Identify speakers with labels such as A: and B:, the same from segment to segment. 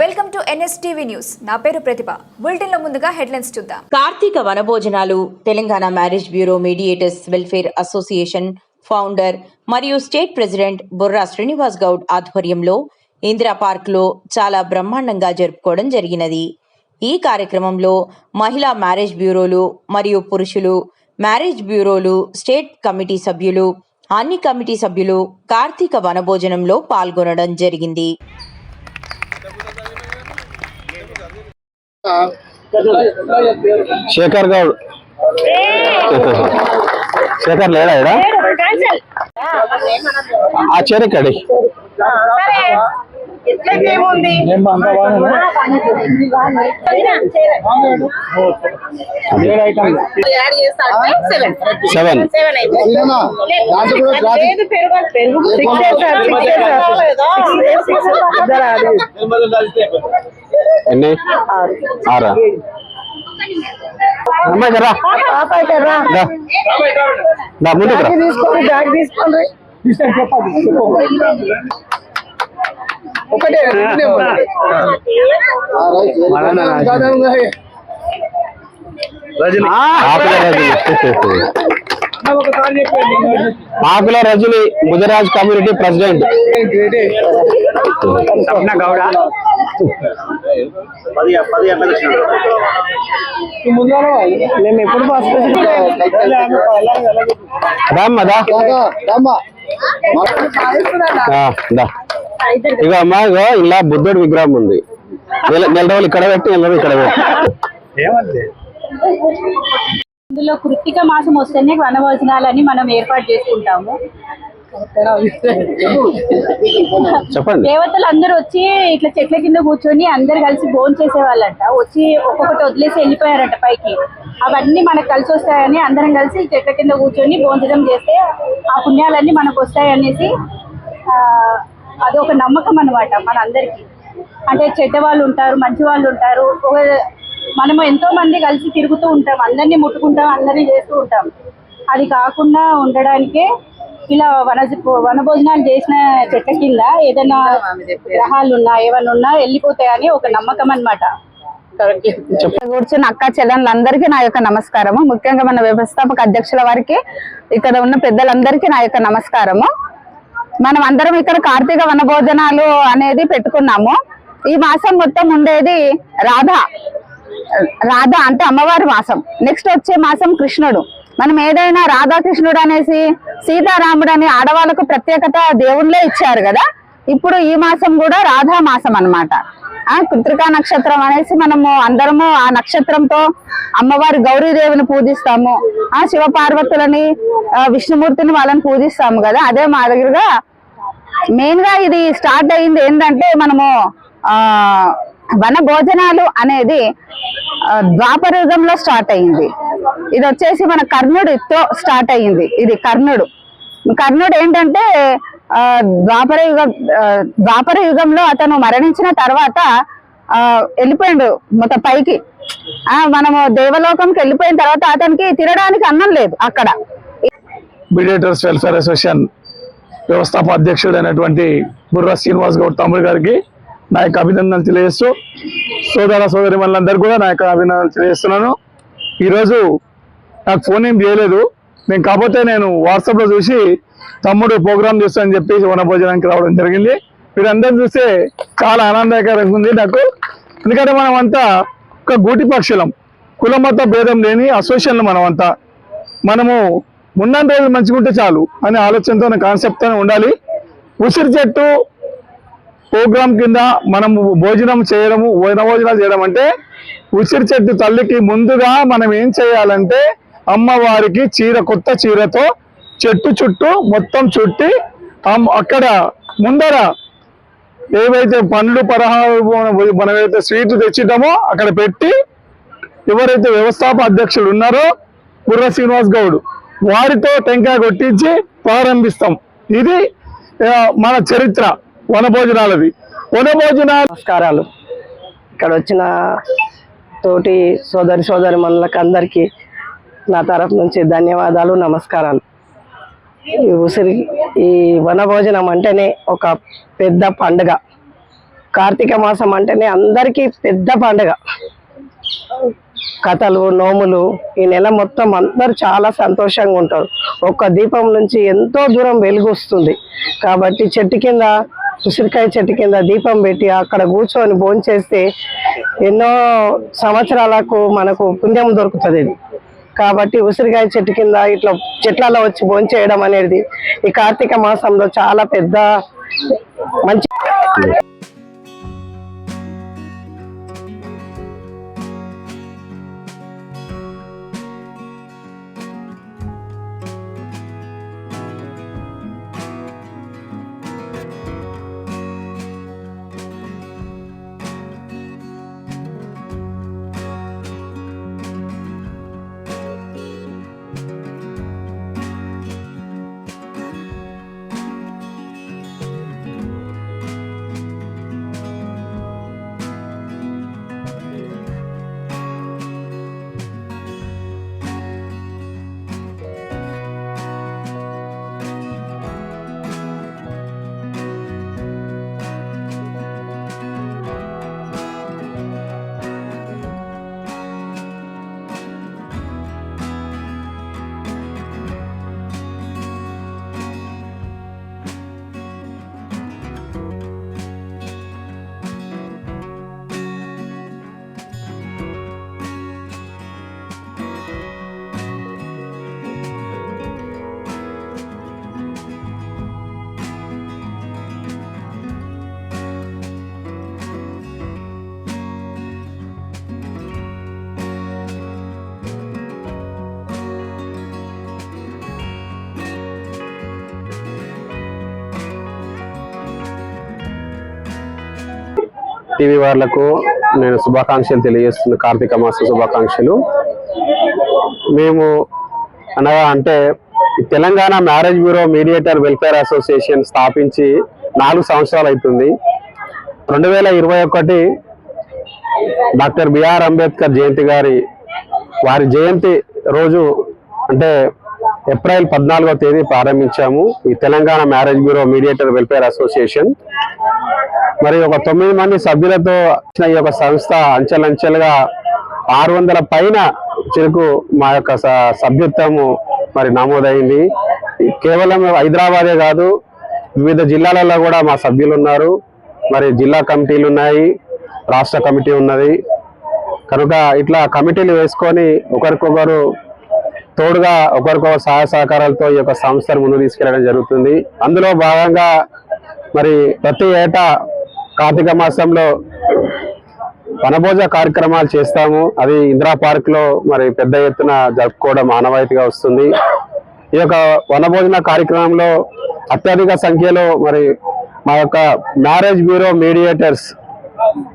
A: Welcome to NSTV news. నా పేరు ప్రతిభ. బులెటిన్లో ముందుగా హెడ్లైన్స్ చూద్దాం.
B: Karthika వనభోజనాలు Telangana marriage bureau mediators welfare association founder మరియు స్టేట్ ప్రెసిడెంట్ బుర్రా శ్రీనివాస్ గౌడ్ ఆధ్వర్యంలో ఇందిరా పార్క్లో చాలా బ్రహ్మాండంగా జరుపుకోవడం జరిగినది. ఈ కార్యక్రమంలో మహిళా మ్యారేజ్ బ్యూరోలు మరియు పురుషులు మ్యారేజ్ బ్యూరోలు స్టేట్ కమిటీ సభ్యులు అన్ని కమిటీ సభ్యులు కార్తీక వనభోజనంలో పాల్గొనడం జరిగింది.
C: శేఖర్ గౌడ్. శేఖర్ లేడా ఈడ? ఆ చీర ఇక్కడి. సెవెన్. ఎన్ని? ఆరా. అమ్మాయి రా. Rajani. Akula Rajani Mudiraj community president. Gowda
D: మేము ఎప్పుడు
C: ఇక అమ్మా ఇలా బుద్ధుడు విగ్రహం ఉంది. నెల రోజులు ఇక్కడ పెట్టి నెల రోజులు ఇక్కడ పెట్టి.
E: ఇందులో కృత్తిక మాసం వస్తేనే వనభోజనాలని మనం ఏర్పాటు చేసుకుంటాము.
C: చెప్పండి.
E: దేవతలు అందరూ వచ్చి ఇట్లా చెట్ల కింద కూర్చొని అందరు కలిసి భోజనం చేసేవాళ్ళంట. వచ్చి ఒక్కొక్కటి వదిలేసి వెళ్ళిపోయారంట పైకి. అవన్నీ మనకు కలిసి వస్తాయని అందరం కలిసి చెట్ల కింద కూర్చొని భోజనం చేస్తే ఆ పుణ్యాలన్నీ మనకు వస్తాయనేసి అదొక నమ్మకం అన్నమాట మన అందరికి అంటే చెడ్డ వాళ్ళు ఉంటారు మంచి వాళ్ళు ఉంటారు. ఒక మనము ఎంతో మంది కలిసి తిరుగుతూ ఉంటాం. అందరినీ ముట్టుకుంటాం అందరినీ చేస్తూ ఉంటాం. అది కాకుండా ఉండడానికే ఇలా వన వనభోజనాలు చేసిన చెట్ల కింద ఏదైనా గ్రహాలు ఉన్నా ఏమైనా ఉన్నా వెళ్ళిపోతాయని ఒక నమ్మకం అన్నమాట. కూర్చున్న అక్క చెల్లెళ్ళందరికీ నా యొక్క నమస్కారము. ముఖ్యంగా మన వ్యవస్థాపక అధ్యక్షుల వారికి ఇక్కడ ఉన్న పెద్దలందరికీ నా యొక్క నమస్కారము. మనం అందరం ఇక్కడ కార్తీక వనభోజనాలు అనేది పెట్టుకున్నాము. ఈ మాసం మొత్తం ఉండేది రాధ. రాధ అంటే అమ్మవారి మాసం. నెక్స్ట్ వచ్చే మాసం కృష్ణుడు. మనం ఏదైనా రాధాకృష్ణుడు అనేసి సీతారాముడు అని ఆడవాళ్ళకు ప్రత్యేకత దేవుళ్ళే ఇచ్చారు కదా? ఇప్పుడు ఈ మాసం కూడా రాధా మాసం అనమాట ఆ కృత్రికా నక్షత్రం అనేసి మనము అందరము ఆ నక్షత్రంతో అమ్మవారి గౌరీదేవిని పూజిస్తాము. ఆ శివపార్వతులని విష్ణుమూర్తిని వాళ్ళని పూజిస్తాము కదా? అదే మా దగ్గరగా మెయిన్గా ఇది స్టార్ట్ అయింది ఏంటంటే మనము ఆ వన భోజనాలు అనేది ద్వాపర యుగంలో స్టార్ట్ అయింది. ఇది వచ్చేసి మన కర్ణుడితో స్టార్ట్ అయింది. ఇది కర్ణుడు. కర్ణుడు ఏంటంటే ద్వాపర యుగ ద్వాపర యుగంలో అతను మరణించిన తర్వాత వెళ్ళిపోయాడు మొత్త మొత్తం పైకి. ఆ మనము దేవలోకంకి వెళ్ళిపోయిన తర్వాత అతనికి తినడానికి అన్నం లేదు అక్కడ.
D: మీడియేటర్స్ వెల్ఫేర్ అసోసియేషన్ వ్యవస్థాపక అధ్యక్షుడు అయినటువంటి బుర్రా శ్రీనివాస్ గౌడ్ తమ్ముడు గారికి నా యొక్క అభినందనలు తెలియజేస్తూ సోదర సోదరి మనందరికీ కూడా నా యొక్క అభినందనలు తెలియజేస్తున్నాను. ఈరోజు నాకు ఫోన్ ఏం చేయలేదు. నేను కాకపోతే నేను వాట్సాప్లో చూసి తమ్ముడు ప్రోగ్రామ్ చూస్తానని చెప్పి వన భోజనానికి రావడం జరిగింది. వీరందరూ చూస్తే చాలా ఆనందకరంగా ఉంది నాకు. ఎందుకంటే మనం అంతా ఒక గూటి పక్షులం. కులమత భేదం లేని అసోసియేషన్లు మనం అంతా మనము ఉన్నంత రోజులు మంచిగుంటే చాలు అనే ఆలోచనతో కాన్సెప్ట్తో ఉండాలి. ఉసిరి చెట్టు ప్రోగ్రాం కింద మనం భోజనం చేయడము భోజనాలు చేయడం అంటే ఉసిరి చెట్టు తల్లికి ముందుగా మనం ఏం చేయాలంటే అమ్మవారికి చీర కొత్త చీరతో చెట్టు చుట్టూ మొత్తం చుట్టి అక్కడ ముందర ఏవైతే పండ్లు పరహాలు మనమైతే స్వీట్ స్వీట్లు అక్కడ పెట్టి ఎవరైతే వ్యవస్థాప అధ్యక్షులు ఉన్నారో బుర్ర శ్రీనివాస్ గౌడ్ వారితో టెంకాయ కొట్టించి ప్రారంభిస్తాం. ఇది మన చరిత్ర. వనభోజనాలది. వనభోజనాలు
F: నమస్కారాలు. ఇక్కడ వచ్చిన తోటి సోదరి సోదరి మనులకు అందరికీ నా తరఫు నుంచి ధన్యవాదాలు నమస్కారాలు. ఈ ఉసిరి ఈ వనభోజనం అంటేనే ఒక పెద్ద పండుగ. కార్తీక మాసం అంటేనే అందరికీ పెద్ద పండుగ. కథలు నోములు ఈ నెల మొత్తం అందరూ చాలా సంతోషంగా ఉంటారు. ఒక్క దీపం నుంచి ఎంతో దూరం వెలుగు వస్తుంది కాబట్టి చెట్టు కింద ఉసిరికాయ చెట్టు కింద దీపం పెట్టి అక్కడ కూర్చొని భోంచేస్తే ఎన్నో సంవత్సరాలకు మనకు పుణ్యం దొరుకుతుంది ఇది. కాబట్టి ఉసిరికాయ చెట్టు కింద ఇట్లా చెట్లలో వచ్చి భోంచేయడం అనేది ఈ కార్తీక మాసంలో చాలా పెద్ద మంచి
C: టీవీ వాళ్ళకు నేను శుభాకాంక్షలు తెలియజేస్తున్న కార్తీక మాస శుభాకాంక్షలు. మేము అనగా అంటే Telangana marriage bureau mediator welfare association స్థాపించి నాలుగు సంవత్సరాలు అవుతుంది. రెండు వేల ఇరవై ఒకటి డాక్టర్ బిఆర్ అంబేద్కర్ జయంతి గారి వారి జయంతి రోజు అంటే ఏప్రిల్ పద్నాలుగో తేదీ ప్రారంభించాము ఈ Telangana marriage bureau mediator welfare association. మరి ఒక తొమ్మిది మంది సభ్యులతో వచ్చిన ఈ యొక్క సంస్థ అంచెలంచెలుగా ఆరు వందల పైన చెరుకు మా యొక్క స- సభ్యత్వము మరి నమోదైంది. కేవలం హైదరాబాదే కాదు వివిధ జిల్లాలలో కూడా మా సభ్యులు ఉన్నారు. మరి జిల్లా కమిటీలు ఉన్నాయి రాష్ట్ర కమిటీ ఉన్నది. కనుక ఇట్లా కమిటీలు వేసుకొని ఒకరికొకరు తోడుగా ఒకరికొకరు సహాయ సహకారాలతో ఈ యొక్క సంస్థను ముందు తీసుకెళ్ళడం జరుగుతుంది. అందులో భాగంగా మరి ప్రతి ఏటా కార్తీక మాసంలో వనభోజ కార్యక్రమాలు చేస్తాము. అది ఇందిరా పార్క్లో మరి పెద్ద ఎత్తున జరుపుకోవడం ఆనవాయితీగా వస్తుంది. ఈ యొక్క వనభోజన కార్యక్రమంలో అత్యధిక సంఖ్యలో మరి మా యొక్క మ్యారేజ్ బ్యూరో మీడియేటర్స్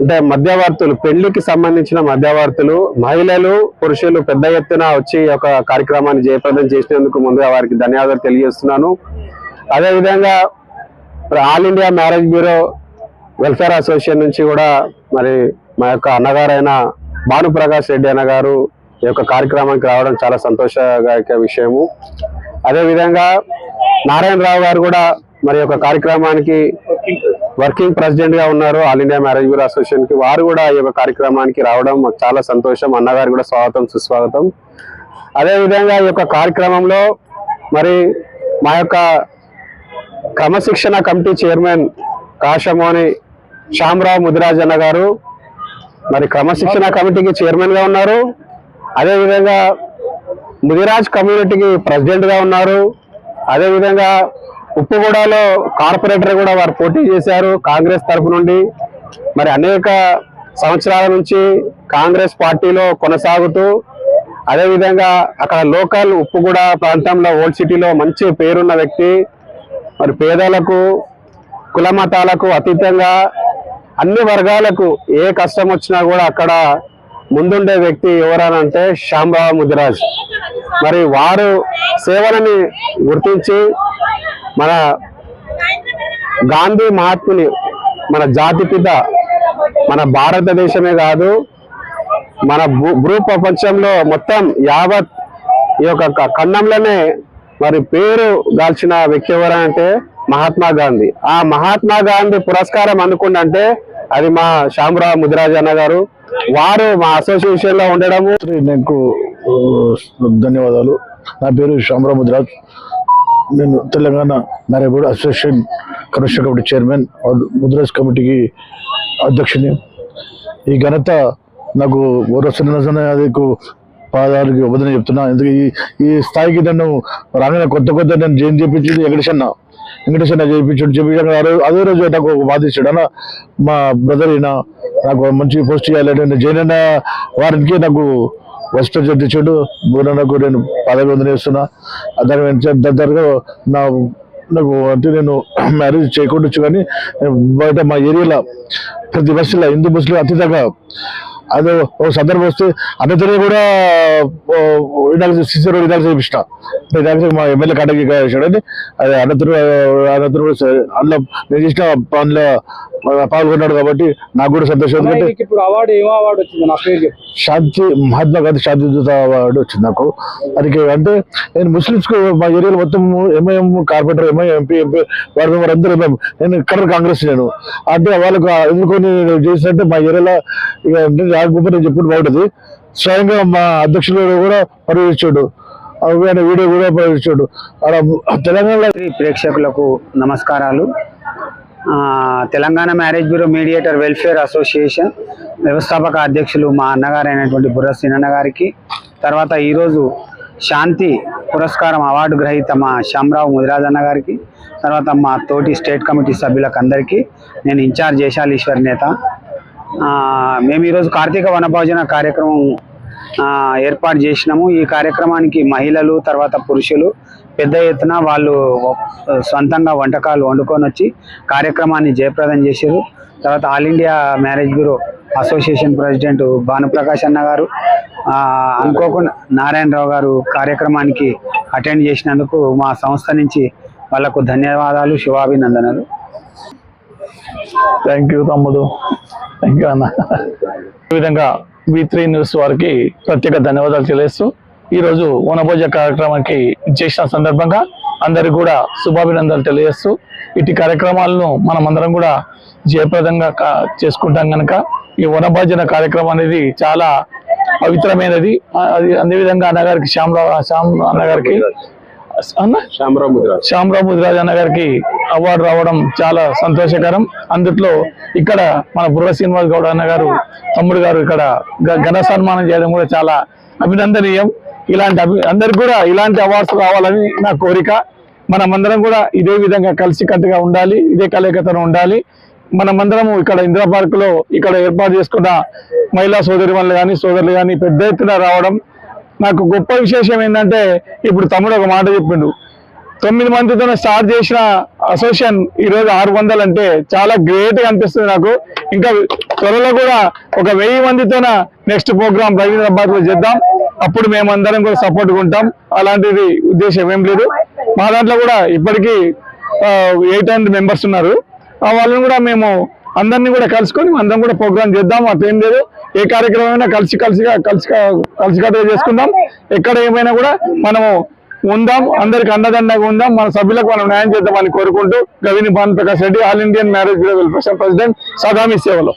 C: అంటే మధ్యవర్తులు పెళ్ళికి సంబంధించిన మధ్యవర్తులు మహిళలు పురుషులు పెద్ద ఎత్తున వచ్చి ఒక యొక్క కార్యక్రమాన్ని జయప్రదం చేసినందుకు ముందుగా వారికి ధన్యవాదాలు తెలియజేస్తున్నాను. అదేవిధంగా all India marriage bureau welfare association నుంచి కూడా మరి మా యొక్క అన్నగారైన భానుప్రకాష్ రెడ్డి అన్న గారు ఈ యొక్క కార్యక్రమానికి రావడం చాలా సంతోషదాయక విషయము. అదేవిధంగా నారాయణరావు గారు కూడా మరి యొక్క కార్యక్రమానికి వర్కింగ్ ప్రెసిడెంట్గా ఉన్నారు ఆల్ ఇండియా మ్యారేజ్ బ్యూరో అసోసియేషన్కి. వారు కూడా ఈ యొక్క కార్యక్రమానికి రావడం మాకు చాలా సంతోషం. అన్నగారు కూడా స్వాగతం సుస్వాగతం. అదేవిధంగా ఈ యొక్క కార్యక్రమంలో మరి మా యొక్క క్రమశిక్షణ కమిటీ చైర్మన్ కాశమోని శ్యామరావు ముదిరాజ్ అన్న గారు మరి క్రమశిక్షణ కమిటీకి చైర్మన్గా ఉన్నారు. అదేవిధంగా ముదిరాజ్ కమ్యూనిటీకి ప్రెసిడెంట్గా ఉన్నారు. అదేవిధంగా ఉప్పుగూడలో కార్పొరేటర్ కూడా వారు పోటీ చేశారు కాంగ్రెస్ తరపు నుండి. మరి అనేక సంవత్సరాల నుంచి కాంగ్రెస్ పార్టీలో కొనసాగుతూ అదేవిధంగా అక్కడ లోకల్ ఉప్పుగూడ ప్రాంతంలో ఓల్డ్ సిటీలో మంచి పేరున్న వ్యక్తి. మరి పేదలకు కుల మతాలకు అతీతంగా అన్ని వర్గాలకు ఏ కష్టం వచ్చినా కూడా అక్కడ ముందుండే వ్యక్తి ఎవరనంటే శ్యాంబా ముదిరాజ్. మరి వారు సేవలని గుర్తించి మన గాంధీ మహాత్ముని మన జాతిపిత మన భారతదేశమే కాదు మన భూ భూ ప్రపంచంలో మొత్తం యావత్ ఈ యొక్క ఖండంలోనే మరి పేరు గాల్చిన వ్యక్తి ఎవరంటే మహాత్మా గాంధీ. ఆ మహాత్మా గాంధీ పురస్కారం అందుకుంటే అది మా శ్యామరావు ముదిరాజ్ అన్న గారు. వారు మా అసోసియేషన్లో ఉండడము
D: నాకు ధన్యవాదాలు. నా పేరు శ్యామరావు ముద్రాజ్. నేను Telangana నరేబోర్డ్ association commission committee chairman Mudiraj కమిటీకి అధ్యక్షుని. ఈ ఘనత నాకు ఓరసనకు పాదాలకి వదిన చెప్తున్నా. ఎందుకు ఈ ఈ స్థాయికి నన్ను రాగానే కొత్త కొత్త నేను జైన్ చేయించింది వెంకటేశన్న వెంకటేశన్న చేయించాడు చేయించాడు అదే రోజు నాకు ఒక బాధించాడు అన్న మా బ్రదర్ అయినా నాకు మంచి పోస్ట్ చేయాలి నేను జైన్ అన్న వారికి నాకు వైస్ ప్రెసిడెంట్ ఇచ్చాడు బూరన్నకు నేను పదవి వందనేస్తున్నా దాని వెంట దగ్గరగా నా నాకు అంటే నేను మ్యారేజ్ చేయకుండా కానీ బయట మా ఏరియాలో ప్రతి బస్సులో హిందూ బస్సులో అతిథంగా అదే ఒక సందర్భం వస్తే అన్నతోనే కూడా సిసి రోడ్ ఇదాక చేయించిన ఇదాక మా ఎమ్మెల్యే కాటకి చేశాడని అది అన్నతరు అన్నతుడు కూడా అందులో నేను చేసిన పనుల పాల్గొన్నాడు కాబట్టి నాకు కూడా సంతోషం ఎందుకంటే
G: ఇప్పుడు అవార్డు ఏం అవార్డు వచ్చింది? నా పేరు చెప్పు.
D: శాంతి మహాత్మా గాంధీ శాంతి దూత అవార్డు వచ్చింది నాకు. అది అంటే నేను ముస్లిమ్స్కు మా ఏరియాలో మొత్తం MIM corporator MI MP MP వారి మెంబర్ అందరూ ఎంఐఎం నేను కర్ర కాంగ్రెస్ నేను. అంటే వాళ్ళకు నేను చేసినట్టే మా ఏరియాలో ఇక అంటే రాకపోతే నేను చెప్పుడు బాగుంటుంది. స్వయంగా మా అధ్యక్షులు కూడా పర్యవేక్షాడు ఆయన వీడియో కూడా పర్యవేక్షాడు అలా తెలంగాణలో
G: ప్రేక్షకులకు నమస్కారాలు. Telangana marriage bureau mediator welfare association వ్యవస్థాపక అధ్యక్షులు మా అన్నగారు అయినటువంటి బుర్ర సినన్న గారికి తర్వాత ఈరోజు శాంతి పురస్కారం అవార్డు గ్రహీత మా శ్యామరావు ముదిరాజ్ అన్న గారికి తర్వాత మా తోటి స్టేట్ కమిటీ సభ్యులకు అందరికీ నేను ఇన్ఛార్జ్ జయశాలీశ్వర్ నేత. మేము ఈరోజు కార్తీక వనభోజన కార్యక్రమం ఏర్పాటు చేసినాము. ఈ కార్యక్రమానికి మహిళలు తర్వాత పురుషులు పెద్ద ఎత్తున వాళ్ళు సొంతంగా వంటకాలు వండుకొని వచ్చి కార్యక్రమాన్ని జయప్రదం చేశారు. తర్వాత all India marriage bureau association president Bhanuprakash అన్న గారు అనుకోకుండా నారాయణరావు గారు కార్యక్రమానికి అటెండ్ చేసినందుకు మా సంస్థ నుంచి వాళ్ళకు ధన్యవాదాలు శుభాభినందనలు.
D: థ్యాంక్ యూ తమ్ముడు. థ్యాంక్ యూ అన్న. ఈ విధంగా వి త్రీ న్యూస్ వారికి ప్రత్యేక ధన్యవాదాలు తెలియస్తూ ఈరోజు వనభోజ కార్యక్రమానికి చేసిన సందర్భంగా అందరికి కూడా శుభాభినందనలు తెలియజేస్తూ ఇటు కార్యక్రమాలను మనం అందరం కూడా జయప్రదంగా చేసుకుంటాం కనుక ఈ వనభోజన కార్యక్రమం అనేది చాలా పవిత్రమైనది. అది అదేవిధంగా అన్నగారికి శ్యామరావు శ్యామ్ అన్నగారికి శ్యామరావు ముదిరాజ్. అన్న గారికి అవార్డు రావడం చాలా సంతోషకరం. అందుట్లో ఇక్కడ మన బుర్ర శ్రీనివాస్ గౌడ్ అన్న గారు తమ్ముడు గారు ఇక్కడ ఘన సన్మానం చేయడం కూడా చాలా అభినందనీయం. ఇలాంటి అందరికి కూడా ఇలాంటి అవార్డ్స్ రావాలని నా కోరిక. మనమందరం కూడా ఇదే విధంగా కలిసికట్టుగా ఉండాలి ఇదే కలయికతను ఉండాలి. మనమందరము ఇక్కడ ఇందిరా పార్క్లో ఇక్కడ ఏర్పాటు చేసుకున్న మహిళా సోదరి వాళ్ళు కానీ సోదరులు కానీ పెద్ద ఎత్తున రావడం నాకు గొప్ప విశేషం ఏంటంటే ఇప్పుడు తమ్ముడు ఒక మాట చెప్పిండు. తొమ్మిది మందితో స్టార్ట్ చేసిన అసోసియేషన్ ఈరోజు ఆరు వందలు అంటే చాలా గ్రేట్గా అనిపిస్తుంది నాకు. ఇంకా త్వరలో కూడా ఒక వెయ్యి మందితోన నెక్స్ట్ ప్రోగ్రామ్ రవీంద్రాబాద్లో చేద్దాం. అప్పుడు మేమందరం కూడా సపోర్ట్ ఉంటాం అలాంటిది ఉద్దేశం ఏం లేదు. మా దాంట్లో కూడా ఇప్పటికీ ఎయిట్ హండ్రెడ్ మెంబర్స్ ఉన్నారు. ఆ వాళ్ళని కూడా మేము అందరినీ కూడా కలుసుకొని అందరం కూడా ప్రోగ్రామ్ చేద్దాం. అట్లేం లేదు. ఏ కార్యక్రమం అయినా కలిసి కలిసిగా కలిసి కలిసికట్టుగా చేసుకుందాం. ఎక్కడ ఏమైనా కూడా మనము ఉందాం. అందరికి అండదండగా ఉందాం. మన సభ్యులకు మనం న్యాయం చేద్దామని కోరుకుంటూ Gavini Bhanu Prakash Reddy all Indian marriage bureau welfare president సదామి సేవలో.